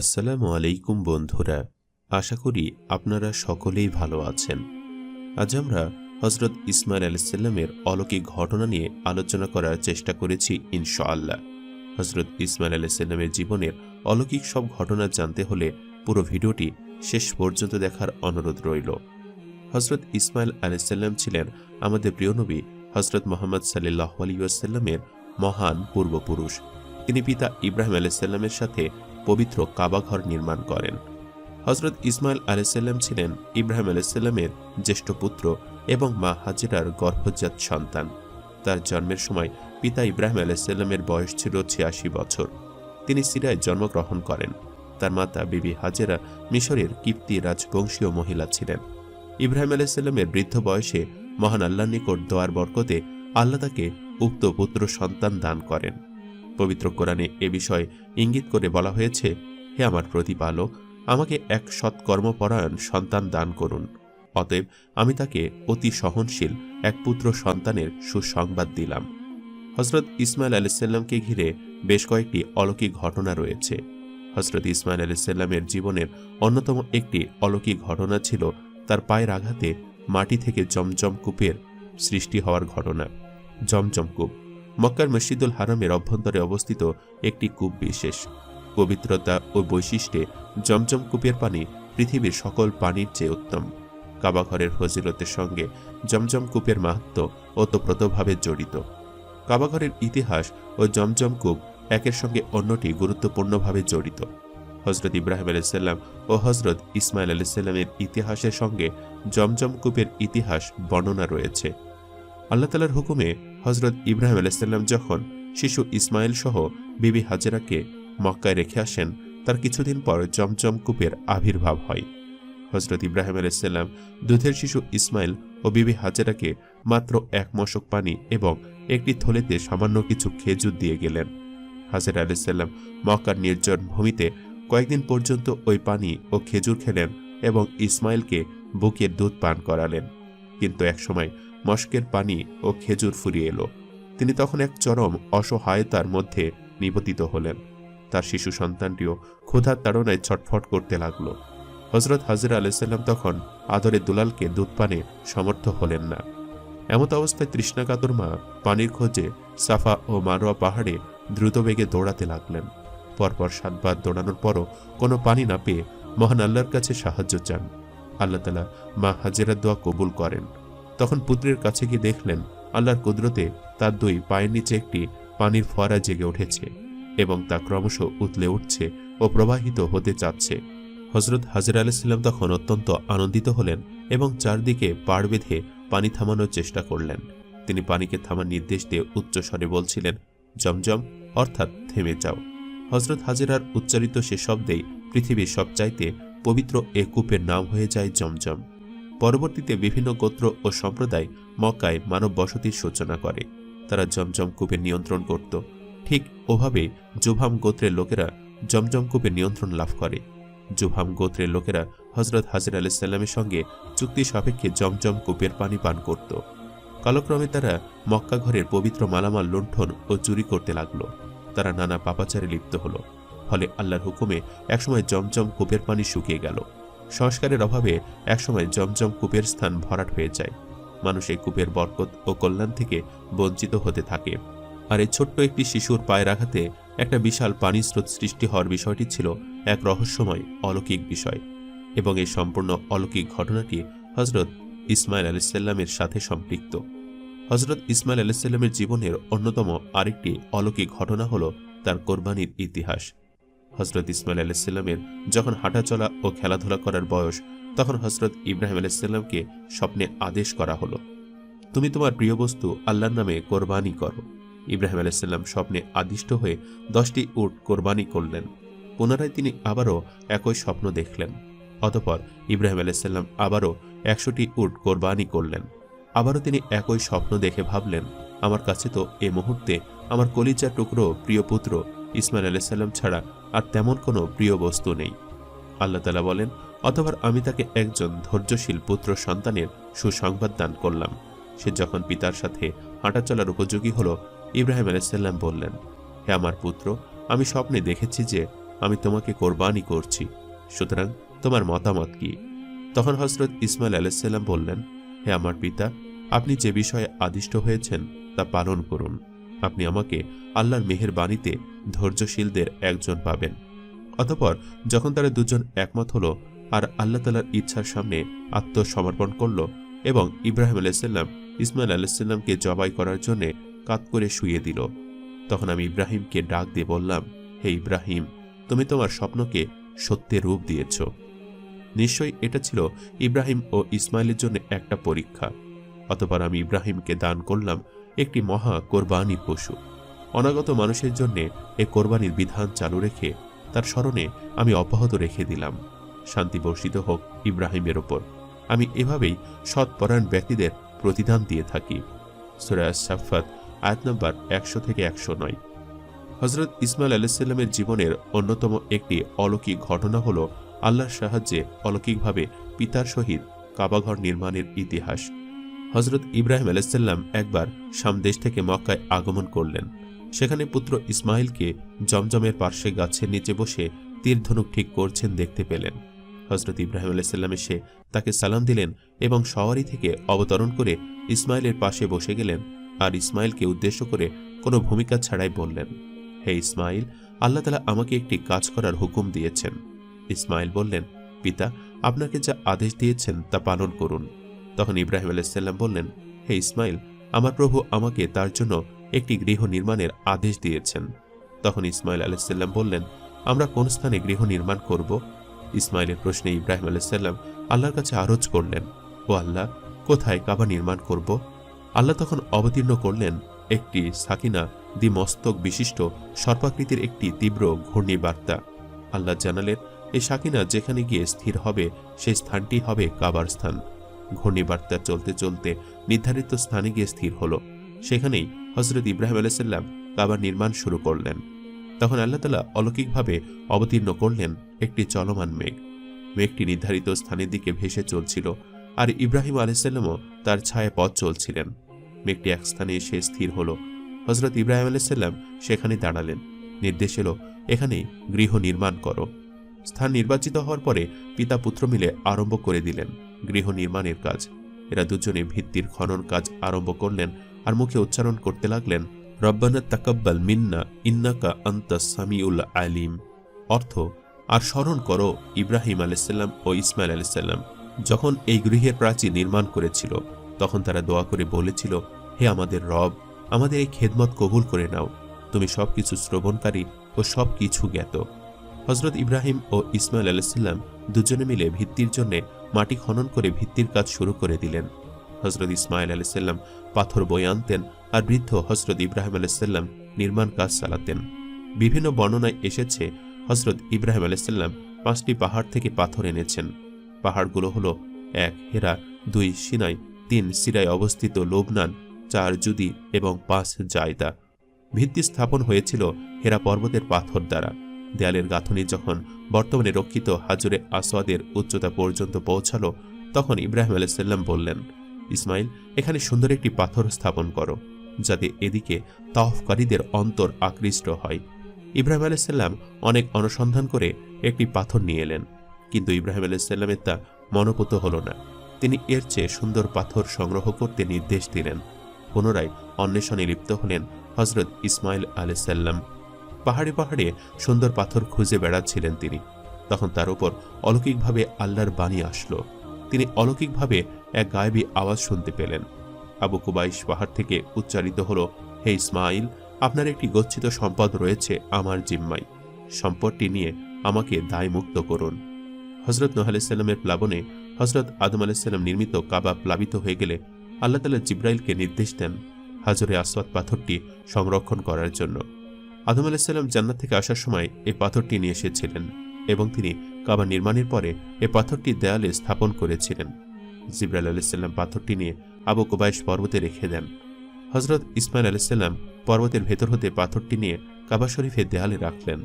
আসসালামু আলাইকুম বন্ধুরা, আশা করি আপনারা সকলেই ভালো আছেন। আজ আমরা হজরত ইসমাইল আলাইসাল্লামের অলৌকিক ঘটনা নিয়ে আলোচনা করার চেষ্টা করেছি, ইনশাআল্লাহ। হজরত ইসমাইল আলাইসাল্লামের জীবনের অলৌকিক সব ঘটনা জানতে হলে পুরো ভিডিওটি শেষ পর্যন্ত দেখার অনুরোধ রইল। হজরত ইসমাইল আলাইসাল্লাম ছিলেন আমাদের প্রিয় নবী হজরত মোহাম্মদ সাল্লাহ আলিউসাল্লামের মহান পূর্বপুরুষ। তিনি পিতা ইব্রাহিম আলাইসাল্লামের সাথে পবিত্র কাবাঘর নির্মাণ করেন। হজরত ইসমাইল আলাইসাল্লাম ছিলেন ইব্রাহিম আলাইসাল্লামের জ্যেষ্ঠ পুত্র এবং মা হাজিরার গর্ভজাত সন্তান। তার জন্মের সময় পিতা ইব্রাহিম আলাইসাল্লামের বয়স ছিল ছিয়াশি বছর। তিনি সিরায় জন্মগ্রহণ করেন। তার মাতা বিবি হাজেরা মিশরের কিপ্তি রাজবংশীয় মহিলা ছিলেন। ইব্রাহিম আলাইসাল্লামের বৃদ্ধ বয়সে মহান আল্লাহ নিকট দোয়ার বরকতে আল্লাহ তাকে উক্ত পুত্র সন্তান দান করেন। পবিত্র কোরআনে এ বিষয়ে ইঙ্গিত করে বলা হয়েছে, হে আমার প্রতিপালক, আমাকে এক সৎকর্মপরায়ণ সন্তান দান করুন। অতএব আমি তাকে অতি সহনশীল এক পুত্র সন্তানের সুসংবাদ দিলাম। হজরত ইসমাইল আলাইসাল্লামকে ঘিরে বেশ কয়েকটি অলৌকিক ঘটনা রয়েছে। হজরত ইসমাইল আলাইসাল্লামের জীবনের অন্যতম একটি অলৌকিক ঘটনা ছিল তার পায়ের আঘাতে মাটি থেকে জমজম কূপের সৃষ্টি হওয়ার ঘটনা। জমজম কূপ মক্কার মসজিদুল হারামের অভ্যন্তরে অবস্থিত একটি কূপ বিশেষ। পবিত্রতা ও বৈশিষ্ট্যে জমজম কূপের পানি পৃথিবীর সকল পানির চেয়ে উত্তম। কাবাঘরের ফজিলতের সঙ্গে জমজম কূপের মাহাত্ম ওতপ্রোতভাবে জড়িত। কাবাঘরের ইতিহাস ও জমজম কূপ একের সঙ্গে অন্যটি গুরুত্বপূর্ণভাবে জড়িত। হজরত ইব্রাহিম আলাইসাল্লাম ও হজরত ইসমাইল আলাইসাল্লামের ইতিহাসের সঙ্গে জমজম কূপের ইতিহাস বর্ণনা রয়েছে। আল্লাহ তালার হুকুমে হজরত ইব্রাহিম আলাইসাল্লাম যখন শিশু ইসমাইল সহ বিবি হাজেরাকে মক্কায় রেখে আসেন, তার কিছুদিন পর জমজম কূপের আবির্ভাব হয়। হজরত ইব্রাহিম আলাইসাল্লাম দুধের শিশু ইসমাইল ও বিবি হাজেরাকে মাত্র এক মশক পানি এবং একটি থলেতে সামান্য কিছু খেজুর দিয়ে গেলেন। হাজের আলাইসাল্লাম মক্কার নির্জন ভূমিতে কয়েকদিন পর্যন্ত ওই পানি ও খেজুর খেলেন এবং ইসমাইলকে বুকের দুধ পান করালেন। কিন্তু একসময় মস্কের পানি ও খেজুর ফুরিয়ে এলো। তিনি তখন এক চরম অসহায়তার মধ্যে নিপতিত হলেন। তার শিশু সন্তানটিও ক্ষুধার তাড়নায় ছটফট করতে লাগল। হজরত হাজির আলাইসাল্লাম তখন আদরে দুলালকে দুধ পানে সমর্থ হলেন না। এমত অবস্থায় তৃষ্ণাকাতর মা পানির খোঁজে সাফা ও মারোয়া পাহাড়ে দ্রুত বেগে দৌড়াতে লাগলেন। পরপর সাতবার দৌড়ানোর পরও কোনো পানি না পেয়ে মহান আল্লাহর কাছে সাহায্য চান। আল্লাহ তালা মা হাজেরার দোয়া কবুল করেন। তখন পুত্রের কাছে গিয়ে দেখলেন, আল্লাহর কুদরতে তার দুই পায়ের নিচে একটি পানির ফোয়ারা জেগে উঠেছে এবং তা ক্রমশ উতলে উঠছে ও প্রবাহিত হতে চাচ্ছে। হজরত হাজির আলাইসাল্লাম তখন অত্যন্ত আনন্দিত হলেন এবং চারদিকে পাড় বেঁধে পানি থামানোর চেষ্টা করলেন। তিনি পানিকে থামার নির্দেশ দিয়ে উচ্চস্বরে বলছিলেন, জমজম, অর্থাৎ থেমে যাও। হজরত হাজিরার উচ্চারিত সে শব্দেই পৃথিবীর সবচাইতে পবিত্র এ কূপের নাম হয়ে যায় জমজম। পরবর্তীতে বিভিন্ন গোত্র ও সম্প্রদায় মক্কায় মানব বসতির সূচনা করে। তারা জমজম কূপের নিয়ন্ত্রণ করত। ঠিক ওভাবে জুভাম গোত্রের লোকেরা জমজম কূপের নিয়ন্ত্রণ লাভ করে। জুভাম গোত্রের লোকেরা হজরত হাজির আলাইসাল্লামের সঙ্গে চুক্তি সাপেক্ষে জমজম কূপের পানি পান করত। কালক্রমে তারা মক্কা ঘরের পবিত্র মালামাল লুণ্ঠন ও চুরি করতে লাগল। তারা নানা পাপাচারে লিপ্ত হলো। ফলে আল্লাহর হুকুমে একসময় জমজম কূপের পানি শুকিয়ে গেল। সংস্কারের অভাবে একসময় জমজম কূপের স্থান ভরাট হয়ে যায়। মানুষ এই কূপের বরকত ও কল্যাণ থেকে বঞ্চিত হতে থাকে। আর এই ছোট্ট একটি শিশুর পায়ের আঘাতে একটা বিশাল পানি স্রোত সৃষ্টি হওয়ার বিষয়টি ছিল এক রহস্যময়, অলৌকিক বিষয়। এবং এই সম্পূর্ণ অলৌকিক ঘটনাটি হজরত ইসমাইল আলাইসাল্লামের সাথে সম্পৃক্ত। হজরত ইসমাইল আলাইসাল্লামের জীবনের অন্যতম আরেকটি অলৌকিক ঘটনা হল তার কোরবানির ইতিহাস। হজরত ইসমাইল আলাইসাল্লামের যখন হাঁটাচলা ও খেলাধুলা করার বয়স, তখন হজরত ইব্রাহিম আলাইসাল্লামকে স্বপ্নে আদেশ করা হলো, তুমি তোমার প্রিয় বস্তু আল্লাহর নামে কোরবানি করো। ইব্রাহিম আলাইসাল্লাম স্বপ্নে আদিষ্ট হয়ে দশটি উট কোরবানি করলেন। পুনরায় তিনি আবারও একই স্বপ্ন দেখলেন। অতপর ইব্রাহিম আলাইসাল্লাম আবারও একশোটি উট কোরবানি করলেন। আবারও তিনি একই স্বপ্ন দেখে ভাবলেন, আমার কাছে তো এ মুহূর্তে আমার কলিজার টুকরো প্রিয় পুত্র ইসমাইল আলাইসাল্লাম ছাড়া আর তেমন কোনো প্রিয় বস্তু নেই। আল্লাহ তালা বলেন অথবা আমি তাকে একজন ধৈর্যশীল পুত্র সন্তানের সুসংবাদ দান করলাম। সে যখন পিতার সাথে হাঁটা চলার উপযোগী হল, ইব্রাহিম আলাইসাল্লাম বললেন, হে আমার পুত্র, আমি স্বপ্নে দেখেছি যে আমি তোমাকে কোরবানি করছি, সুতরাং তোমার মতামত কি? তখন হজরত ইসমাইল আলাইসাল্লাম বললেন, হে আমার পিতা, আপনি যে বিষয়ে আদিষ্ট হয়েছেন তা পালন করুন। আপনি আমাকে আল্লাহর মেহের বাণীতে ধৈর্যশীলদের একজন পাবেন। অতপর যখন তারা দুজন একমত হলো আর আল্লাহ তালার ইচ্ছার সামনে আত্মসমর্পণ করল এবং ইব্রাহিম আলাইসাল্লাম ইসমাইল আলাইসাল্লামকে জবাই করার জন্যে কাত করে শুয়ে দিল, তখন আমি ইব্রাহিমকে ডাক দিয়ে বললাম, হে ইব্রাহিম, তুমি তোমার স্বপ্নকে সত্যে রূপ দিয়েছ। নিশ্চয়ই এটা ছিল ইব্রাহিম ও ইসমাইলের জন্য একটা পরীক্ষা। অতপর আমি ইব্রাহিমকে দান করলাম একটি মহা কোরবানির পশু। অনাগত মানুষের জন্য এ কোরবানির বিধান চালু রেখে তার স্মরণে আমি অব্যাহত রেখে দিলাম। শান্তি বর্ষিত হোক ইব্রাহিমের ওপর। আমি এভাবেই সৎপরায়ণ ব্যক্তিদের প্রতিদান দিয়ে থাকি। সুরায় সাফাত আয়াত নম্বর একশো থেকে একশো নয়। হজরত ইসমাইল আলাইসাল্লামের জীবনের অন্যতম একটি অলৌকিক ঘটনা হল আল্লাহর সাহায্যে অলৌকিকভাবে পিতার সহিত কাবাঘর নির্মাণের ইতিহাস। হজরত ইব্রাহিম আলাইসাল্লাম একবার সামদেশ থেকে মক্কায় আগমন করলেন। সেখানে পুত্র ইসমাইলকে জমজমের পার্শ্বে গাছের নিচে বসে তীরধনুক ঠিক করছেন দেখতে পেলেন। হজরত ইব্রাহিম আলাইসাল্লাম এসে তাকে সালাম দিলেন এবং সওয়ারি থেকে অবতরণ করে ইসমাইলের পাশে বসে গেলেন আর ইসমাইলকে উদ্দেশ্য করে কোনো ভূমিকা ছাড়াই বললেন, হে ইসমাইল আল্লাহ তালা আমাকে একটি কাজ করার হুকুম দিয়েছেন। ইসমাইল বললেন, পিতা, আপনাকে যা আদেশ দিয়েছেন তা পালন করুন। তখন ইব্রাহিম আলাইসাল্লাম বললেন, হে ইসমাইল, আমার প্রভু আমাকে তার জন্য একটি গৃহ নির্মাণের আদেশ দিয়েছেন। তখন ইসমাইল আলাইসাল্লাম বললেন, আমরা কোন স্থানে গৃহ নির্মাণ করব? ইসমাইলের প্রশ্নে ইব্রাহিম আলাইসাল্লাম আল্লাহর কাছে আরজ করলেন, ও আল্লাহ, কোথায় কাবা নির্মাণ করব? আল্লাহ তখন অবতীর্ণ করলেন, একটি সাকিনা দ্বিমস্তক বিশিষ্ট সর্পাকৃতির একটি তীব্র ঘূর্ণিবার্তা। আল্লাহ জানালেন এই সাকিনা যেখানে গিয়ে স্থির হবে সেই স্থানটি হবে কাবার স্থান। ঘূর্ণিবার্তা চলতে চলতে নির্ধারিত স্থানে গিয়ে স্থির হলো। সেখানেই হজরত ইব্রাহিম আলাইসাল্লাম কাবার নির্মাণ শুরু করলেন। তখন আল্লাহ তালা অলৌকিকভাবে অবতীর্ণ করলেন একটি চলমান মেঘ। মেঘটি নির্ধারিত স্থানের দিকে ভেসে চলছিল আর ইব্রাহিম আলাইসাল্লামও তার ছায়া পথ চলছিলেন। মেঘটি এক স্থানে এসে স্থির হল। হজরত ইব্রাহিম আলাইসাল্লাম সেখানে দাঁড়ালেন। নির্দেশ এলো, এখানেই গৃহ নির্মাণ করো। স্থান নির্বাচিত হওয়ার পরে পিতা পুত্র মিলে আরম্ভ করে দিলেন গৃহ নির্মাণের কাজ। এরা দুজনে ভিত্তির খনন কাজ আরম্ভ করলেন আর মুখে উচ্চারণ করতে লাগলেন, রব্বানা তাকাব্বাল মিন্না, ইন্নাকা আন্তা সামিউল আলিম। অর্থ, আর স্মরণ করো ইব্রাহিম আলাইসাল্লাম ও ইসমাইল আলাইসাল্লাম যখন এই গৃহের প্রাচীর নির্মাণ করেছিল, তখন তারা দোয়া করে বলেছিল, হে আমাদের রব, আমাদের এই খেদমত কবুল করে নাও। তুমি সবকিছু শ্রবণকারী ও সব কিছু জ্ঞাত। হজরত ইব্রাহিম ও ইসমাইল আলাইসাল্লাম দুজনে মিলে ভিত্তির জন্যে মাটি খনন করে ভিত্তির কাজ শুরু করে দিলেন। হজরত ইসমাইল আলাইসাল্লাম পাথর বই আনতেন আর বৃদ্ধ হজরত ইব্রাহিম আলাইসাল্লাম নির্মাণ কাজ চালাতেন। বিভিন্ন বর্ণনায় এসেছে হজরত ইব্রাহিম আলাইসাল্লাম পাঁচটি পাহাড় থেকে পাথর এনেছেন। পাহাড়গুলো হলো এক হেরা, দুই সিনাই, তিন সিরায় অবস্থিত লোবনান, চার জুদি এবং পাঁচ জায়দা। ভিত্তি স্থাপন হয়েছিল হেরা পর্বতের পাথর দ্বারা। দেয়ালের গাঁথনি যখন বর্তমানে রক্ষিত হাজরে আসওয়াদের উচ্চতা পর্যন্ত পৌঁছালো, তখন ইব্রাহিম আলাইসাল্লাম বললেন, ইসমাইল, এখানে সুন্দর একটি পাথর স্থাপন করো, যাতে এদিকে তাওফকারীদের অন্তর আকৃষ্ট হয়। ইব্রাহিম আলাইসাল্লাম অনেক অনুসন্ধান করে একটি পাথর নিয়ে এলেন, কিন্তু ইব্রাহিম আলাইসাল্লামের তা মনোপুত হল না। তিনি এর চেয়ে সুন্দর পাথর সংগ্রহ করতে নির্দেশ দিলেন। পুনরায় অন্বেষণে লিপ্ত হলেন হজরত ইসমাইল আলাইসাল্লাম পাহাড়ে পাহাড়ে সুন্দর পাথর খুঁজে বেড়াচ্ছিলেন তিনি। তখন তার উপর অলৌকিকভাবে আল্লাহর বাণী আসলো। তিনি অলৌকিকভাবে এক গায়েবী আওয়াজ শুনতে পেলেন। আবু কুবাইশ পাহাড় থেকে উচ্চারিত হল, হে ইসমাইল আপনার একটি গচ্ছিত সম্পদ রয়েছে আমার জিম্মাই সম্পদটি নিয়ে আমাকে দায়মুক্ত করুন। হজরত নোহ প্লাবনে হজরত আদম আলাইসাল্লাম নির্মিত কাবা প্লাবিত হয়ে গেলে আল্লাহ তালা জিব্রাইলকে নির্দেশ দেন হাজরে আসওয়াদ পাথরটি সংরক্ষণ করার জন্য। আদম আলাইসাল্লাম জান্নাত থেকে আসার সময় এই পাথরটি নিয়ে এসেছিলেন এবং তিনি কাবা নির্মাণের পরে এ পাথরটি দেয়ালে স্থাপন করেছিলেন। জিব্রাইল আলাইসাল্লাম পাথরটি নিয়ে আবু কুবাইশ পর্বতে রেখে দেন। হজরত ইসমাইল আলাইসাল্লাম পর্বতের ভেতর হতে পাথরটি নিয়ে কাবা শরীফের দেয়ালে রাখলেন,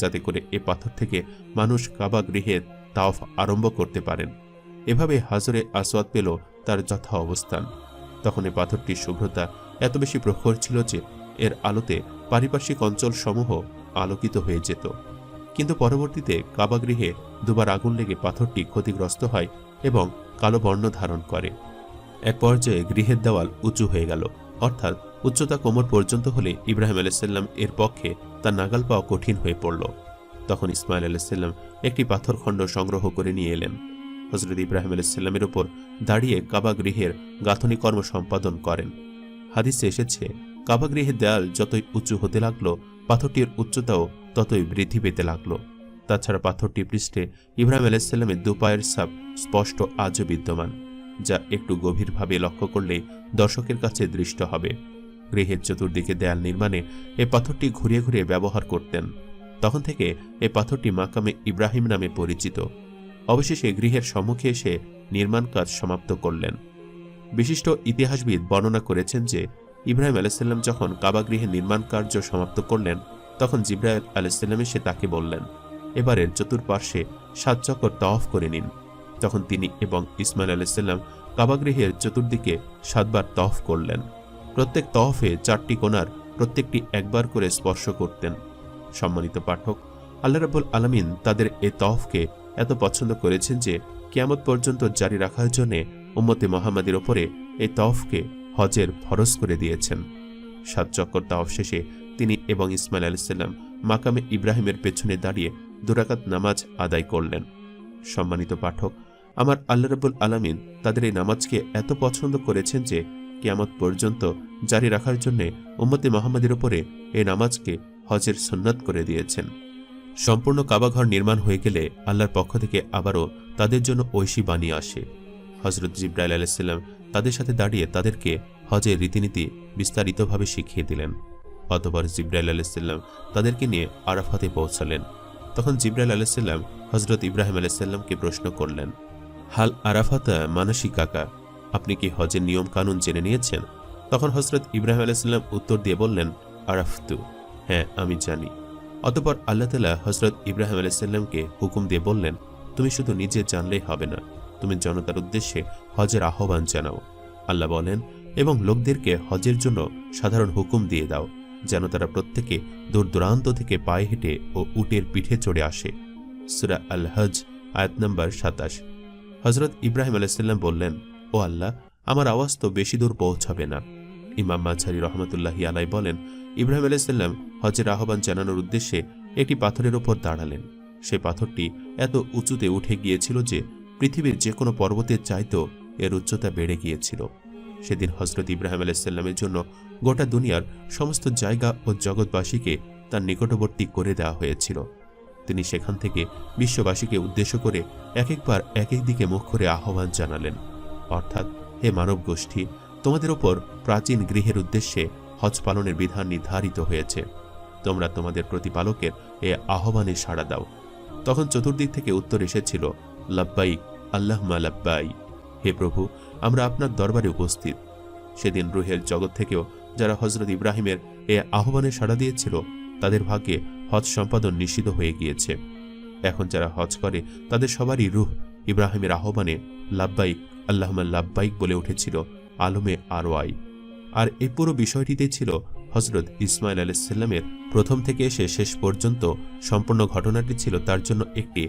যাতে করে এ পাথর থেকে মানুষ কাবা গৃহের তাওফ আরম্ভ করতে পারেন। এভাবে হাজরে আসওয়াদ পেল তার যথা অবস্থান। তখন এ পাথরটির শুভ্রতা এত বেশি প্রখর ছিল যে এর আলোতে পারিপার্শ্বিক অঞ্চল সমূহ আলোকিত হয়ে যেত। কিন্তু পরবর্তীতে কাবাগৃহে দুবার আগুন লেগে পাথরটি ক্ষতিগ্রস্ত হয় এবং কালো বর্ণ ধারণ করে। এক পর্যায়ে গৃহের দেওয়াল উঁচু হয়ে গেল। অর্থাৎ উচ্চতা কোমর পর্যন্ত হলে ইব্রাহিম আলাইসাল্লাম এর পক্ষে তার নাগাল পাওয়া কঠিন হয়ে পড়ল। তখন ইসমাইল আলাইসাল্লাম একটি পাথরখণ্ড সংগ্রহ করে নিয়ে এলেন। হজরত ইব্রাহিম আলাইসাল্লামের উপর দাঁড়িয়ে কাবা গৃহের গাঁথনি কর্ম সম্পাদন করেন। হাদিসে এসেছে কাবা গৃহের দেয়াল যতই উঁচু হতে লাগল, পাথরটির উচ্চতাও ততই বৃদ্ধি পেতে লাগল। তাছাড়া পাথরটি পৃষ্ঠে ইব্রাহিম আলাইসাল্লামের দুপায়ের সাপ স্পষ্ট আজও বিদ্যমান, যা একটু গভীরভাবে লক্ষ্য করলেই দর্শকের কাছে দৃষ্ট হবে। গৃহের চতুর্দিকে দেয়াল নির্মাণে এই পাথরটি ঘুরিয়ে ঘুরিয়ে ব্যবহার করতেন। তখন থেকে এ পাথরটি মাকামে ইব্রাহিম নামে পরিচিত। অবশেষে গৃহের সম্মুখে এসে নির্মাণ কাজ সমাপ্ত করলেন। বিশিষ্ট ইতিহাসবিদ বর্ণনা করেছেন যে ইব্রাহিম আলাইসাল্লাম যখন কাবা গৃহে নির্মাণ কার্য সমাপ্ত করলেন, তখন জিব্রাহিম আলাইসাল্লাম এসে তাকে বললেন, এবারের চতুর্পার্শ্বে সাত চক্কর তওয়াফ করে নিন। তখন তিনি এবং ইসমাইল আলাইসাল্লাম কাবাগৃহের চতুর্দিকে সাতবার তওয়াফ করলেন। প্রত্যেক তওয়াফে চারটি কোণার প্রত্যেকটি একবার করে স্পর্শ করতেন। সম্মানিত পাঠক, আল্লাহ রাবুল আলমিন তাদের এ তওয়াফকে এত পছন্দ করেছেন যে কিয়ামত পর্যন্ত জারি রাখার জন্য উম্মতে মোহাম্মদের ওপরে এই তওয়াফকে হজের ফরজ করে দিয়েছেন। সাত চক্কর তওয়াফ শেষে তিনি এবং ইসমাইল আলাইসাল্লাম মাকামে ইব্রাহিমের পেছনে দাঁড়িয়ে দুরাকাত নামাজ আদায় করলেন। সম্মানিত পাঠক, আমার আল্লাহ রাবুল আলামিন তাদের এই নামাজকে এত পছন্দ করেছেন যে কেয়ামত পর্যন্ত জারি রাখার জন্যে উম্মতে মোহাম্মদের ওপরে এই নামাজকে হজের সুন্নাত করে দিয়েছেন। সম্পূর্ণ কাবাঘর নির্মাণ হয়ে গেলে আল্লাহর পক্ষ থেকে আবারও তাদের জন্য ঐশী বাণী আসে। হজরত জিব্রাইল আলাইসাল্লাম তাদের সাথে দাঁড়িয়ে তাদেরকে হজের রীতিনীতি বিস্তারিতভাবে শিখিয়ে দিলেন। অতবার জিব্রাইল আলাইসাল্লাম তাদেরকে নিয়ে আরাফাতে পৌঁছালেন। তখন জিব্রাইল আলাইসাল্লাম হজরত ইব্রাহিম আলাইসাল্লামকে প্রশ্ন করলেন, হাল আরাফাতা মানসী কাকা, আপনি কি হজের নিয়ম কানুন জেনে নিয়েছেন? তখন হজরত ইব্রাহিম আলাইসাল্লাম উত্তর দিয়ে বললেন, আরাফতু হ্যাঁ আমি জানি। অতপর আল্লাহ তালা হজরত ইব্রাহিম আলাইসাল্লামকে হুকুম দিয়ে বললেন, তুমি শুধু নিজে জানলেই হবে না তুমি জনতার উদ্দেশ্যে হজের আহ্বান জানাও। আল্লাহ বলেন, এবং লোকদেরকে হজের জন্য সাধারণ হুকুম দিয়ে দাও, যেন তারা প্রত্যেকে দূর দূরান্ত থেকে পায়ে হেঁটে ও উটের পিঠে চড়ে আসে। সুরা আল হজ আয়াত নম্বর সাতাশ। হজরত ইব্রাহিম আলাইসাল্লাম বললেন, ও আল্লাহ, আমার আওয়াজ তো বেশি দূর পৌঁছাবে না। ইমাম মাঝারি রহমতুল্লাহি আলাই বলেন, ইব্রাহিম আলাইসাল্লাম হজের আহ্বান জানানোর উদ্দেশ্যে একটি পাথরের ওপর দাঁড়ালেন। সেই পাথরটি এত উঁচুতে উঠে গিয়েছিল যে পৃথিবীর যে কোনো পর্বতের চাইতেও এর উচ্চতা বেড়ে গিয়েছিল। সেদিন হজরত ইব্রাহিম আলাইসাল্লামের জন্য গোটা দুনিয়ার সমস্ত জায়গা ও জগৎবাসীকে তার নিকটবর্তী করে দেওয়া হয়েছিল। তিনি সেখান থেকে বিশ্ববাসীকে উদ্দেশ্য করে এক একবার এক এক দিকে মুখ করে আহ্বান জানালেন, অর্থাৎ, হে মানব গোষ্ঠী তোমাদের ওপর প্রাচীন গৃহের উদ্দেশ্যে হজ পালনের বিধান নির্ধারিত হয়েছে। তোমরা তোমাদের প্রতিপালকের এ আহ্বানে সাড়া দাও। তখন চতুর্দিক থেকে উত্তর এসেছিল লাব্বাই আল্লাহমা লাব্বাই। হে প্রভু, আমরা আপনার দরবারে উপস্থিত। সেদিন রুহের জগৎ থেকেও যারা হজরত ইব্রাহিমের এ আহ্বানে সাড়া দিয়েছিল, তাদের ভাগ্যে হজ সম্পাদন নিশ্চিত হয়ে গিয়েছে। এখন যারা হজ করে, তাদের সবারই রুহ ইব্রাহিমের আহ্বানে লাব্বাইক আল্লাহমা লাব্বাইক বলে উঠেছিল, আলমে আরওয়াই। আর এই পুরো বিষয়টিতে ছিল হজরত ইসমাইল আলাইসাল্লামের প্রথম থেকে এসে শেষ পর্যন্ত সম্পূর্ণ ঘটনাটি ছিল তার জন্য একটি